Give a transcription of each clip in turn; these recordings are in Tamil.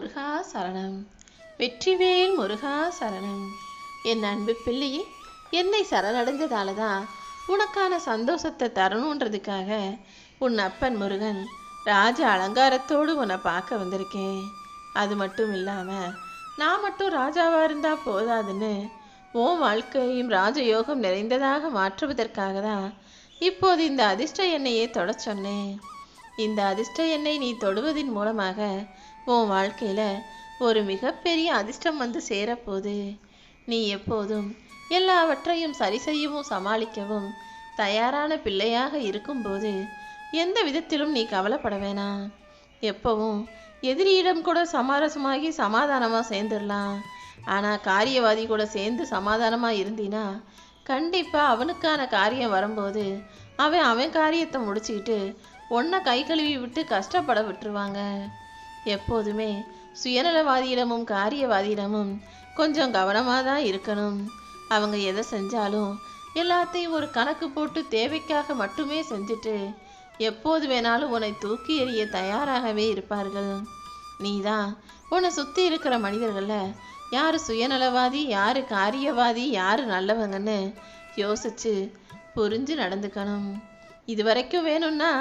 முருகா சரணம். வெற்றிவேல் முருகா சரணம். என் அன்பு பிள்ளையே என்னை சரணடைஞ்சதால தான் உனக்கான சந்தோஷத்தை தரணுன்றதுக்காக உன் அப்பன் முருகன் ராஜ அலங்காரத்தோடு உன்னை பார்க்க வந்திருக்கேன். அது மட்டும் இல்லாமல் நான் மட்டும் ராஜாவாக இருந்தால் போதாதுன்னு உன் வாழ்க்கையும் ராஜயோகம் நிறைந்ததாக மாற்றுவதற்காக தான் இப்போது இந்த அதிர்ஷ்ட எண்ணெயை தொட சொன்னேன். இந்த அதிர்ஷ்ட எண்ணெய் நீ தொடுவதின் மூலமாக உன் வாழ்க்கையில் ஒரு மிகப்பெரிய அதிர்ஷ்டம் வந்து சேரப்போது நீ எப்போதும் எல்லாவற்றையும் சரி செய்யவும் சமாளிக்கவும் தயாரான பிள்ளையாக இருக்கும்போது எந்த விதத்திலும் நீ கவலைப்பட வேணாம். எப்பவும் எதிரியிடம் கூட சமரசமாகி சமாதானமாக சேர்ந்துடலாம். ஆனால் காரியவாதி கூட சேர்ந்து சமாதானமாக இருந்தினா கண்டிப்பாக அவனுக்கான காரியம் வரும்போது அவன் அவன் காரியத்தை முடிச்சுக்கிட்டு ஒன்றை கை கழுவி விட்டு கஷ்டப்பட விட்டுருவாங்க. எப்போதுமே சுயநலவாதியிடமும் காரியவாதியிடமும் கொஞ்சம் கவனமாக தான் இருக்கணும். அவங்க எதை செஞ்சாலும் எல்லாத்தையும் ஒரு கணக்கு போட்டு தேவைக்காக மட்டுமே செஞ்சுட்டு எப்போது வேணாலும் உன்னை தூக்கி எறிய தயாராகவே இருப்பார்கள். நீ தான் உன்னை சுற்றி இருக்கிற மனிதர்களில் யார் சுயநலவாதி யார் காரியவாதி யார் நல்லவங்கன்னு யோசிச்சு புரிஞ்சு நடந்துக்கணும். இது வரைக்கும் வேணும்னா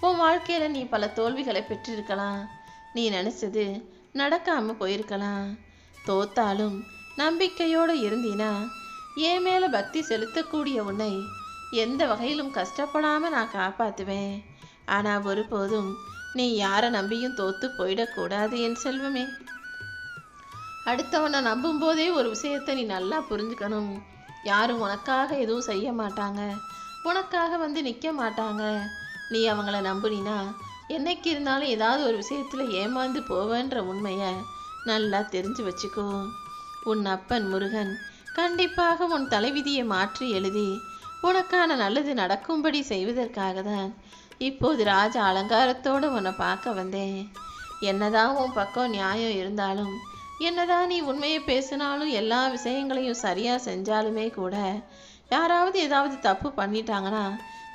உன் வாழ்க்கையில் நீ பல தோல்விகளை பெற்றிருக்கலாம். நீ நினச்சது நடக்காமல் போயிருக்கலாம். தோத்தாலும் நம்பிக்கையோடு இருந்தீனா என் மேலே பக்தி செலுத்தக்கூடிய உன்னை எந்த வகையிலும் கஷ்டப்படாமல் நான் காப்பாற்றுவேன் ஆனால் ஒருபோதும் நீ யாரை நம்பியும் தோத்து போயிடக்கூடாது என் செல்வமே. அடுத்தவனை நம்பும் போதே ஒரு விஷயத்தை நீ நல்லா புரிஞ்சுக்கணும். யாரும் உனக்காக எதுவும் செய்ய மாட்டாங்க. உனக்காக வந்து நிற்க மாட்டாங்க. நீ அவங்கள நம்புனினா என்னைக்கு இருந்தாலும் ஏதாவது ஒரு விஷயத்தில் ஏமாந்து போவேன்ற உண்மையை நல்லா தெரிஞ்சு வச்சுக்கோ. உன் அப்பன் முருகன் கண்டிப்பாக உன் தலைவிதியை மாற்றி எழுதி உனக்கான நல்லது நடக்கும்படி செய்வதற்காக தான் இப்போது ராஜ அலங்காரத்தோடு உன்னை பார்க்க வந்தேன். என்னதான் உன் பக்கம் நியாயம் இருந்தாலும் என்னதான் நீ உண்மையை பேசினாலும் எல்லா விஷயங்களையும் சரியாக செஞ்சாலுமே கூட யாராவது ஏதாவது தப்பு பண்ணிட்டாங்கன்னா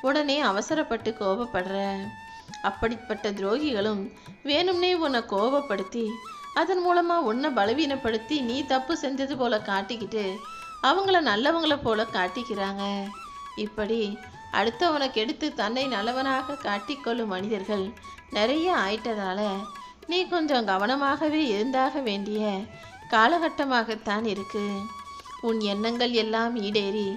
உடனே அவசரப்பட்டு கோபப்படுற. அப்படிப்பட்ட துரோகிகளும் வேணும்னே உன்னை கோபப்படுத்தி அதன் மூலமாக உன்னை பலவீனப்படுத்தி நீ தப்பு செஞ்சது போல காட்டிக்கிட்டு அவங்கள நல்லவங்கள போல காட்டிக்கிறாங்க. இப்படி அடுத்தவனை கெடுத்து தன்னை நல்லவனாக காட்டிக்கொள்ளும் மனிதர்கள் நிறைய ஆயிட்டதால நீ கொஞ்சம் கவனமாகவே இருந்தாக வேண்டிய காலகட்டமாகத்தான் இருக்கு. உன் எண்ணங்கள் எல்லாம் ஈடேறி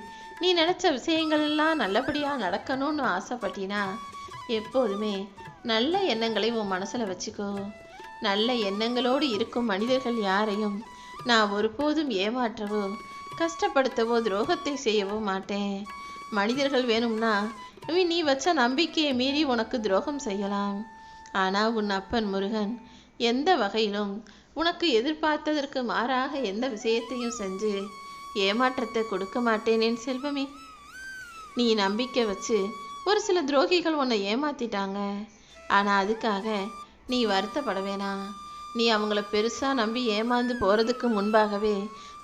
நீ நினச்ச விஷயங்கள் எல்லாம் நல்லபடியாக நடக்கணும்னு ஆசைப்பட்டினா எப்போதுமே நல்ல எண்ணங்களை உன் மனசில் வச்சுக்கோ. நல்ல எண்ணங்களோடு இருக்கும் மனிதர்கள் யாரையும் நான் ஒருபோதும் ஏமாற்றவோ கஷ்டப்படுத்தவோ துரோகத்தை செய்யவோ மாட்டேன். மனிதர்கள் வேணும்னா நீ- நீ வச்ச நம்பிக்கையை மீறி உனக்கு துரோகம் செய்யலாம். ஆனால் உன் அப்பன் முருகன் எந்த வகையிலும் உனக்கு எதிர்பார்த்ததற்கு மாறாக எந்த விஷயத்தையும் செஞ்சு ஏமாற்றத்தை கொடுக்க மாட்டேனேன் செல்வமே. நீ நம்பிக்கை வச்சு ஒரு சில துரோகிகள் உன்னை ஏமாத்திட்டாங்க. ஆனால் அதுக்காக நீ வருத்தப்பட வேணாம். நீ அவங்கள பெருசாக நம்பி ஏமாந்து போகிறதுக்கு முன்பாகவே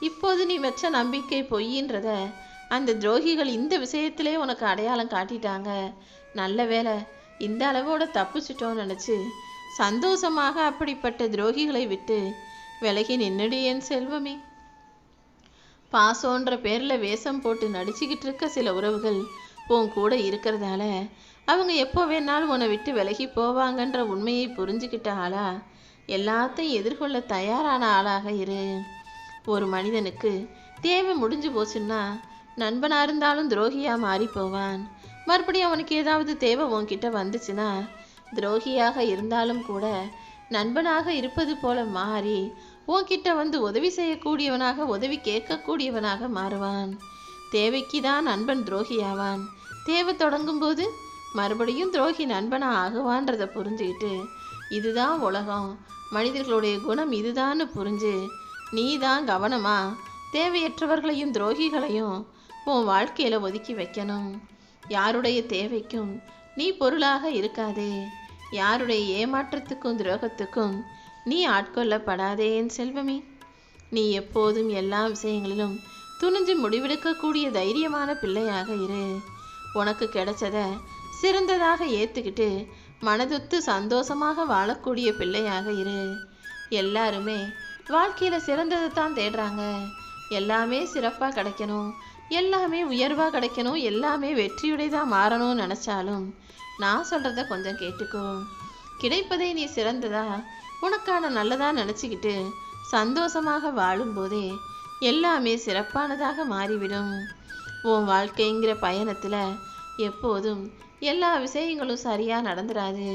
இப்போது நீ வச்ச நம்பிக்கை பொய்யின்றத அந்த துரோகிகள் இந்த விஷயத்திலே உனக்கு அடையாளம் காட்டிட்டாங்க. நல்ல வேளை இந்த அளவோட தப்பிச்சிட்டோன்னு நினச்சி சந்தோஷமாக அப்படிப்பட்ட துரோகிகளை விட்டு விலகி நின்னுடு என் செல்வமே. பாசோன்ற பேரில் வேஷம் போட்டு நடிச்சுக்கிட்டு இருக்க சில உறவுகள் உன் கூட இருக்கிறதால அவங்க எப்போ வேணாலும் உன்னை விட்டு விலகி போவாங்கன்ற உண்மையை புரிஞ்சுக்கிட்ட ஆளா? எல்லாத்தையும் எதிர்கொள்ள தயாரான ஆளாக இரு. ஒரு மனிதனுக்கு தேவை முடிஞ்சு போச்சுன்னா நண்பனாக இருந்தாலும் துரோகியாக மாறி போவான். மறுபடியும் அவனுக்கு ஏதாவது தேவை உன்கிட்ட வந்துச்சுன்னா துரோகியாக இருந்தாலும் கூட நண்பனாக இருப்பது போல மாறி உன்கிட்ட வந்து உதவி செய்யக்கூடியவனாக உதவி கேட்கக்கூடியவனாக மாறுவான். தேவைக்கு தான் நண்பன் துரோகியாவான். தேவை தொடங்கும் போது மறுபடியும் துரோகி நண்பனா ஆகுவான்றதை புரிஞ்சுக்கிட்டு இதுதான் உலகம். மனிதர்களுடைய குணம் இதுதான்னு புரிஞ்சு நீ தான் கவனமா? தேவையற்றவர்களையும் துரோகிகளையும் உன் வாழ்க்கையில் ஒதுக்கி வைக்கணும். யாருடைய தேவைக்கும் நீ பொருளாக இருக்காதே. யாருடைய ஏமாற்றத்துக்கும் துரோகத்துக்கும் நீ ஆட்கொள்ளப்படாதே என் செல்வமே. நீ எப்போதும் எல்லா விஷயங்களிலும் துணிஞ்சு முடிவெடுக்கக்கூடிய தைரியமான பிள்ளையாக இரு. உனக்கு கிடைச்சத சிறந்ததாக ஏற்றுக்கிட்டு மனதுத்து சந்தோஷமாக வாழக்கூடிய பிள்ளையாக இரு. எல்லாருமே வாழ்க்கையில் சிறந்ததை தான் தேடுறாங்க. எல்லாமே சிறப்பாக கிடைக்கணும். எல்லாமே உயர்வாக கிடைக்கணும். எல்லாமே வெற்றியுடையதாக மாறணும்னு நினச்சாலும் நான் சொல்கிறத கொஞ்சம் கேட்டுக்கோ. கிடைப்பதை நீ சிறந்ததா உனக்கான நல்லதா நினச்சிக்கிட்டு சந்தோஷமாக வாழும்போதே எல்லாமே சிறப்பானதாக மாறிவிடும். உன் வாழ்க்கைங்கிற பயணத்தில் எப்போதும் எல்லா விஷயங்களும் சரியாக நடந்துடாது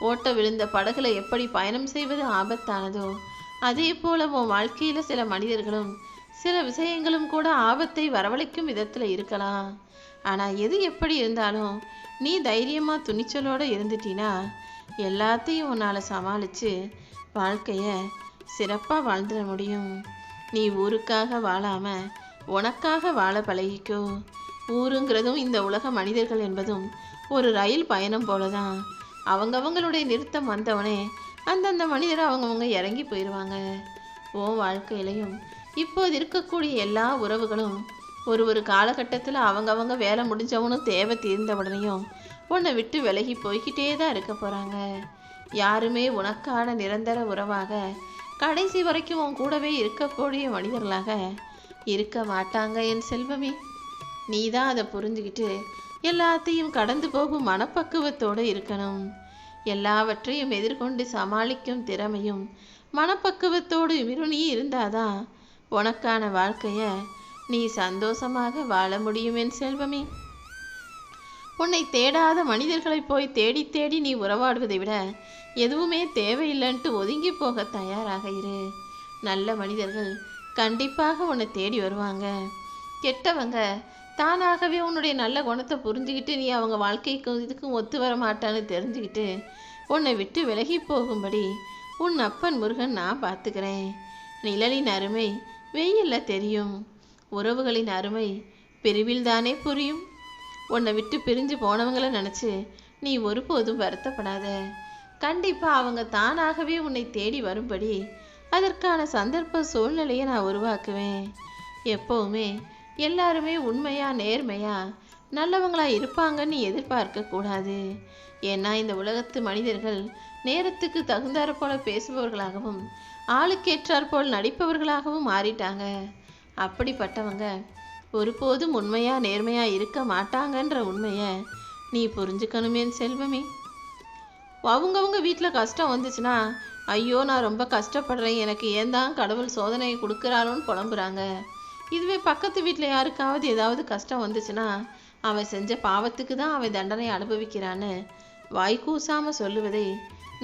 ஓட்ட விழுந்த படகுல எப்படி பயணம் செய்வது ஆபத்தானதோ அதே போல உன் வாழ்க்கையில் சில மனிதர்களும் சில விஷயங்களும் கூட ஆபத்தை வரவழைக்கும் விதத்தில் இருக்கலாம். ஆனால் எது எப்படி இருந்தாலும் நீ தைரியமாக துணிச்சலோடு இருந்துட்டினா எல்லாத்தையும் உன்னால் சமாளித்து வாழ்க்கையை சிறப்பாக வாழ்ந்துட முடியும். நீ ஊருக்காக வாழாம உனக்காக வாழ பழகிக்கோ. ஊருங்கிறதும் இந்த உலக மனிதர்கள் என்பதும் ஒரு ரயில் பயணம் போல தான் அவங்கவங்களுடைய நிறுத்தம் வந்தவனே அந்தந்த மனிதர் அவங்கவுங்க இறங்கி போயிடுவாங்க ஓ வாழ்க்கையிலையும் இப்போது இருக்கக்கூடிய எல்லா உறவுகளும் ஒரு ஒரு காலகட்டத்தில் அவங்கவங்க வேலை முடிஞ்சவனும் தேவை தீர்ந்த உடனேயும் உன்னை விட்டு விலகி போய்கிட்டே தான் இருக்க போகிறாங்க யாருமே உனக்கான நிரந்தர உறவாக கடைசி வரைக்கும் உன் கூடவே இருக்கக்கூடிய மனிதர்களாக இருக்க மாட்டாங்க என் செல்வமே. நீ தான் அதை புரிஞ்சுக்கிட்டு எல்லாத்தையும் கடந்து போகும் மனப்பக்குவத்தோடு இருக்கணும். எல்லாவற்றையும் எதிர்கொண்டு சமாளிக்கும் திறமையும் மனப்பக்குவத்தோடு நீ இருந்தாதான் உனக்கான வாழ்க்கைய நீ சந்தோஷமாக வாழ முடியும் என் செல்வமே. உன்னை தேடாத மனிதர்களை போய் தேடி தேடி நீ உறவாடுவதை விட எதுவுமே தேவையில்லைன்ட்டு ஒதுங்கி போக தயாராக இரு. நல்ல மனிதர்கள் கண்டிப்பாக உன்னை தேடி வருவாங்க. கெட்டவங்க தானாகவே உன்னுடைய நல்ல குணத்தை புரிஞ்சுக்கிட்டு நீ அவங்க வாழ்க்கைக்கும் இதுக்கும் ஒத்து வர மாட்டான்னு தெரிஞ்சுக்கிட்டு உன்னை விட்டு விலகி போகும்படி உன் அப்பன் முருகன் நான் பார்த்துக்கிறேன். நிழலின் அருமை வெயிலில் தெரியும். உறவுகளின் அருமை பிரிவில் தானே புரியும். உன்னை விட்டு பிரிஞ்சு போனவங்கள நினச்சி நீ ஒருபோதும் வருத்தப்படாத. கண்டிப்பாக அவங்க தானாகவே உன்னை தேடி வரும்படி அதற்கான சந்தர்ப்ப சூழ்நிலையை நான் உருவாக்குவேன். எப்போவுமே எல்லாருமே உண்மையா நேர்மையா நல்லவங்களா இருப்பாங்கன்னு எதிர்பார்க்க கூடாது. ஏன்னா இந்த உலகத்து மனிதர்கள் நேரத்துக்கு தகுந்தாற் போல பேசுபவர்களாகவும் ஆளுக்கேற்றாற்போல் நடிப்பவர்களாகவும் மாறிட்டாங்க. அப்படிப்பட்டவங்க ஒருபோதும் உண்மையா நேர்மையா இருக்க மாட்டாங்கன்ற உண்மையை நீ புரிஞ்சுக்கணுமே செல்வமே. அவங்கவுங்க வீட்டில் கஷ்டம் வந்துச்சுன்னா ஐயோ நான் ரொம்ப கஷ்டப்படுறேன் எனக்கு ஏன் தான் கடவுள் சோதனையை கொடுக்குறாரோன்னு புலம்புறாங்க. இதுவே பக்கத்து வீட்டில் யாருக்காவது ஏதாவது கஷ்டம் வந்துச்சுன்னா அவன் செஞ்ச பாவத்துக்கு தான் அவன் தண்டனை அனுபவிக்கிறான்னு வாய் கூசாமல் சொல்லுவதை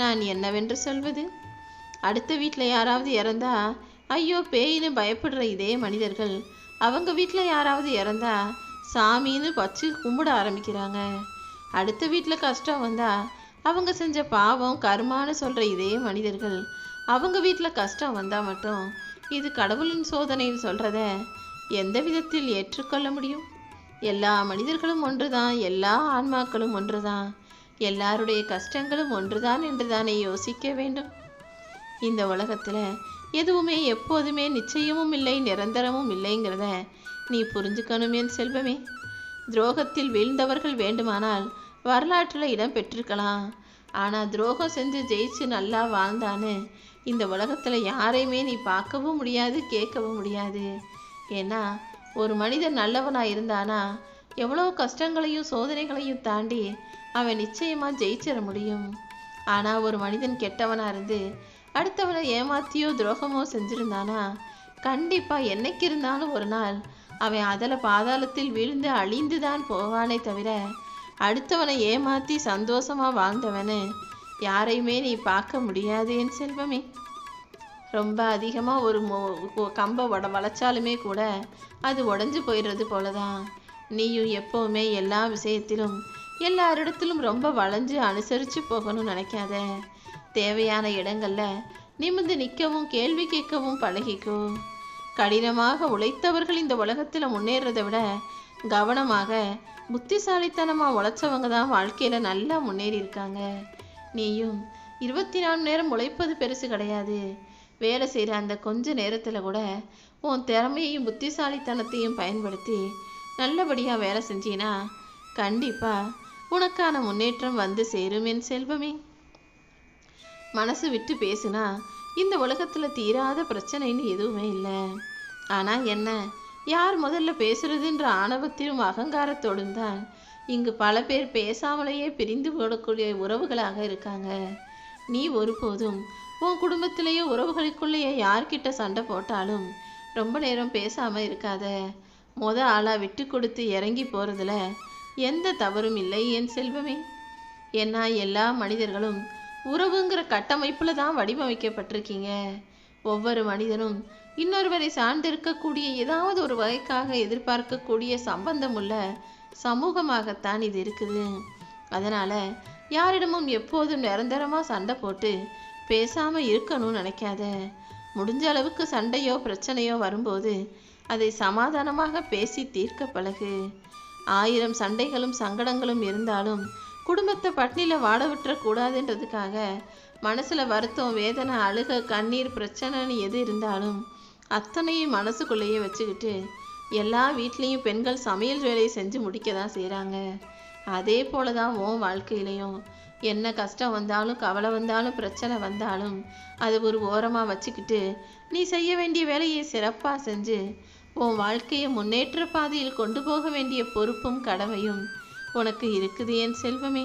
நான் என்னவென்று சொல்வது? அடுத்த வீட்டில் யாராவது இறந்தா ஐயோ பேயின்னு பயப்படுற இதே மனிதர்கள் அவங்க வீட்டில் யாராவது இறந்தா சாமின்னு வச்சு கும்பிட ஆரம்பிக்கிறாங்க. அடுத்த வீட்டில் கஷ்டம் வந்தா அவங்க செஞ்ச பாவம் கர்மான்னு சொல்கிற இதே மனிதர்கள். அவங்க வீட்டில் கஷ்டம் வந்தால் மட்டும் இது கடவுளின் சோதனைன்னு சொல்கிறத எந்த விதத்தில் ஏற்றுக்கொள்ள முடியும்? எல்லா மனிதர்களும் ஒன்று தான் எல்லா ஆன்மாக்களும் ஒன்று தான் எல்லாருடைய கஷ்டங்களும் ஒன்றுதான் என்று தானே யோசிக்க வேண்டும். இந்த உலகத்தில் எதுவுமே எப்போதுமே நிச்சயமும் இல்லை நிரந்தரமும் இல்லைங்கிறத நீ புரிஞ்சுக்கணும் என் செல்வமே. துரோகத்தில் வீழ்ந்தவர்கள் வேண்டுமானால் வரலாற்றில் இடம் பெற்றிருக்கலாம். ஆனால் துரோகம் செஞ்சு ஜெயிச்சு நல்லா வாழ்ந்தான்னு இந்த உலகத்தில் யாரையுமே நீ பார்க்கவும் முடியாது கேட்கவும் முடியாது. ஏன்னா ஒரு மனிதன் நல்லவனாக இருந்தானா எவ்வளோ கஷ்டங்களையும் சோதனைகளையும் தாண்டி அவன் நிச்சயமாக ஜெயிச்சிட முடியும். ஆனால் ஒரு மனிதன் கெட்டவனாக இருந்து அடுத்தவனை ஏமாத்தியோ துரோகமோ செஞ்சிருந்தானா? கண்டிப்பாக என்னைக்கு இருந்தாலும் ஒரு நாள் அவன் அதில் பாதாளத்தில் விழுந்து அழிந்து தான் போவானே தவிர அடுத்தவனை ஏமாத்தி சந்தோஷமா வாழ்ந்தவனு யாரையுமே நீ பார்க்க முடியாது என் செல்வமே. ரொம்ப அதிகமாக ஒரு மோ கம்பை உட வளைச்சாலுமே கூட அது உடஞ்சி போயிடுறது போல தான் நீயும் எப்போவுமே எல்லா விஷயத்திலும் எல்லாரிடத்திலும் ரொம்ப வளைஞ்சு அனுசரித்து போகணும்னு நினைக்காத. தேவையான இடங்கள்ல நிமிந்து நிற்கவும் கேள்வி கேட்கவும் பழகிக்கோ கடினமாக உழைத்தவர்கள் இந்த உலகத்தில் முன்னேறதை விட கவனமாக புத்திசாலித்தனமாக உழைச்சவங்க தான் வாழ்க்கையில் நல்லா முன்னேறி இருக்காங்க. நீயும் இருபத்தி நாலு நேரம் உழைப்பது பெருசு கிடையாது. வேலை செய்கிற அந்த கொஞ்ச நேரத்தில் கூட உன் திறமையையும் புத்திசாலித்தனத்தையும் பயன்படுத்தி நல்லபடியாக வேலை செஞ்சீனா கண்டிப்பாக உனக்கான முன்னேற்றம் வந்து சேரும் என் செல்வமே. மனசு விட்டு பேசுனா இந்த உலகத்தில் தீராத பிரச்சனைன்னு எதுவுமே இல்லை. ஆனால் என்ன யார் முதல்ல பேசுறதுன்ற ஆணவத்திலும் அகங்காரத்தோடும் தான் இங்கு பல பேர் பேசாமலேயே பிரிந்து போடக்கூடிய உறவுகளாக இருக்காங்க. நீ ஒருபோதும் உன் குடும்பத்திலேயே உறவுகளுக்குள்ளேயே யார்கிட்ட சண்டை போட்டாலும் ரொம்ப நேரம் பேசாமல் இருக்காத. மொத ஆளாக விட்டு கொடுத்து இறங்கி போகிறதுல எந்த தவறும் இல்லை என் செல்வமே. ஏன்னா எல்லா மனிதர்களும் உறவுங்கிற கட்டமைப்பில் தான் வடிவமைக்கப்பட்டிருக்கீங்க. ஒவ்வொரு மனிதனும் இன்னொருவரை சார்ந்திருக்கக்கூடிய ஏதாவது ஒரு வகைக்காக எதிர்பார்க்கக்கூடிய சம்பந்தம் உள்ள சமூகமாகத்தான் இது இருக்குது. அதனால் யாரிடமும் எப்போதும் நிரந்தரமாக சண்டை போட்டு பேசாமல் இருக்கணும்னு நினைக்காத. முடிஞ்ச அளவுக்கு சண்டையோ பிரச்சனையோ வரும்போது அதை சமாதானமாக பேசி தீர்க்க பழகு. ஆயிரம் சண்டைகளும் சங்கடங்களும் இருந்தாலும் குடும்பத்தை பட்னியில் வாட விட்டுறக்கூடாதுன்றதுக்காக மனசில் வருத்தம் வேதனை அழுக கண்ணீர் பிரச்சனைன்னு எது இருந்தாலும் அத்தனையும் மனசுக்குள்ளேயே வச்சுக்கிட்டு எல்லா வீட்லேயும் பெண்கள் சமையல் வேலையை செஞ்சு முடிக்க தான் செய்கிறாங்க அதே போல தான் உன் வாழ்க்கையிலையும். என்ன கஷ்டம் வந்தாலும் கவலை வந்தாலும் பிரச்சனை வந்தாலும் அது ஒரு ஓரமாக வச்சுக்கிட்டு நீ செய்ய வேண்டிய வேலையை சிறப்பாக செஞ்சு உன் வாழ்க்கையை முன்னேற்ற பாதையில் கொண்டு போக வேண்டிய பொறுப்பும் கடமையும் உனக்கு இருக்குது என் செல்வமே.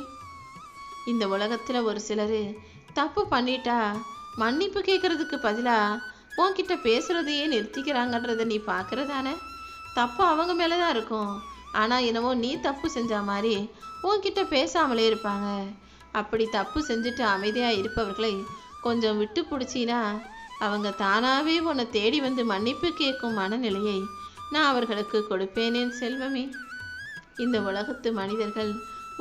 இந்த உலகத்தில் ஒரு சிலர் தப்பு பண்ணிட்டா மன்னிப்பு கேட்கறதுக்கு பதிலாக உன்கிட்ட பேசுகிறதையே நிறுத்திக்கிறாங்கன்றத நீ பார்க்குறதானே தப்பு அவங்க மேலே தான் இருக்கும். ஆனால் என்னவோ நீ தப்பு செஞ்ச மாதிரி உன்கிட்ட பேசாமலே இருப்பாங்க. அப்படி தப்பு செஞ்சுட்டு அமைதியாக இருப்பவர்களை கொஞ்சம் விட்டு பிடிச்சினா அவங்க தானாகவே உன்னை தேடி வந்து மன்னிப்பு கேட்கும் மனநிலையை நான் அவர்களுக்கு கொடுப்பேனேன் செல்வமே. இந்த உலகத்து மனிதர்கள்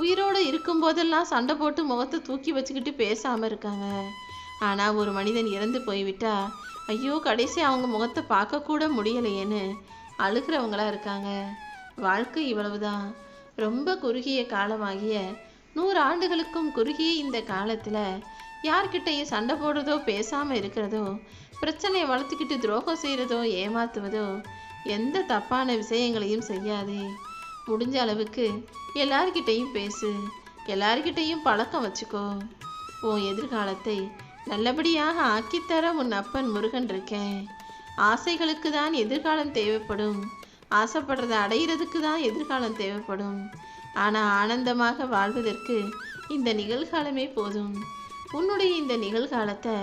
உயிரோடு இருக்கும்போதெல்லாம் சண்டை போட்டு முகத்தை தூக்கி வச்சுக்கிட்டு பேசாமல் இருக்காங்க. ஆனால் ஒரு மனிதன் இறந்து போய்விட்டா ஐயோ கடைசி அவங்க முகத்தை பார்க்கக்கூட முடியலையேன்னு அழுகிறவங்களா இருக்காங்க. வாழ்க்கை இவ்வளவுதான். ரொம்ப குறுகிய காலமாகிய நூறு ஆண்டுகளுக்கும் குறுகிய இந்த காலத்தில் யார்கிட்டையும் சண்டை போடுறதோ பேசாமல் இருக்கிறதோ பிரச்சனையை வளர்த்துக்கிட்டு துரோகம் செய்கிறதோ ஏமாத்துவதோ எந்த தப்பான விஷயங்களையும் செய்யாதே. முடிஞ்ச அளவுக்கு எல்லார்கிட்டையும் பேசு. எல்லார்கிட்டையும் பழக்கம் வச்சுக்கோ. உன் எதிர்காலத்தை நல்லபடியாக ஆக்கித்தர உன் அப்பன் முருகன் இருக்கேன். ஆசைகளுக்கு தான் எதிர்காலம் தேவைப்படும். ஆசைப்படுறதை அடையிறதுக்கு தான் எதிர்காலம் தேவைப்படும். ஆனால் ஆனந்தமாக வாழ்வதற்கு இந்த நிகழ்காலமே போதும். உன்னுடைய இந்த நிகழ்காலத்தை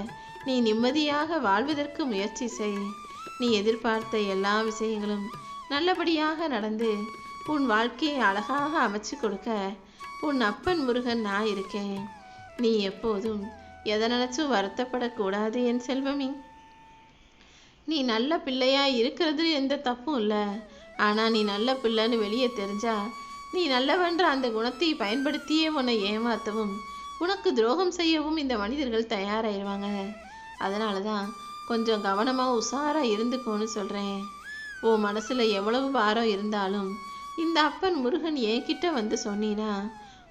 நீ நிம்மதியாக வாழ்வதற்கு முயற்சி செய். நீ எதிர்பார்த்த எல்லா விஷயங்களும் நல்லபடியாக நடந்து உன் வாழ்க்கையை அழகாக அமைச்சு கொடுக்க உன் அப்பன் முருகன் நான் இருக்கேன். நீ எப்போதும் எதை நினச்சும் வருத்தப்படக்கூடாது என் செல்வமே. நீ நல்ல பிள்ளையா இருக்கிறது எந்த தப்பும் இல்லை. ஆனால் நீ நல்ல பிள்ளைன்னு வெளியே தெரிஞ்சா நீ நல்லவன்ற அந்த குணத்தை பயன்படுத்தியே உன்னை ஏமாற்றவும் உனக்கு துரோகம் செய்யவும் இந்த மனிதர்கள் தயாராகிடுவாங்க அதனால தான் கொஞ்சம் கவனமாக உஷாராக இருந்துக்கோன்னு சொல்கிறேன் உன் மனசில் எவ்வளவு பாரம் இருந்தாலும் இந்த அப்பன் முருகன் என்கிட்ட வந்து சொன்னீனா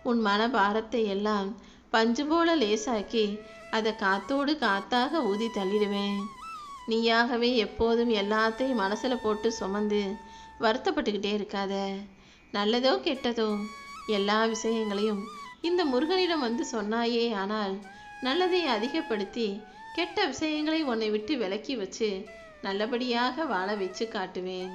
உன் மன பாரத்தை எல்லாம் பஞ்சு போல லேசாக்கி அதை காத்தோடு காத்தாக ஊதி தள்ளிடுவேன். நீயாகவே எப்போதும் எல்லாத்தையும் மனசில் போட்டு சுமந்து வருத்தப்பட்டுக்கிட்டே இருக்காத. நல்லதோ கெட்டதோ எல்லா விஷயங்களையும் இந்த முருகனிடம் வந்து சொன்னாயே ஆனால் நல்லதை அதிகப்படுத்தி கெட்ட விஷயங்களை உன்னை விட்டு விலக்கி வச்சு நல்லபடியாக வாழ வச்சு காட்டுவேன்.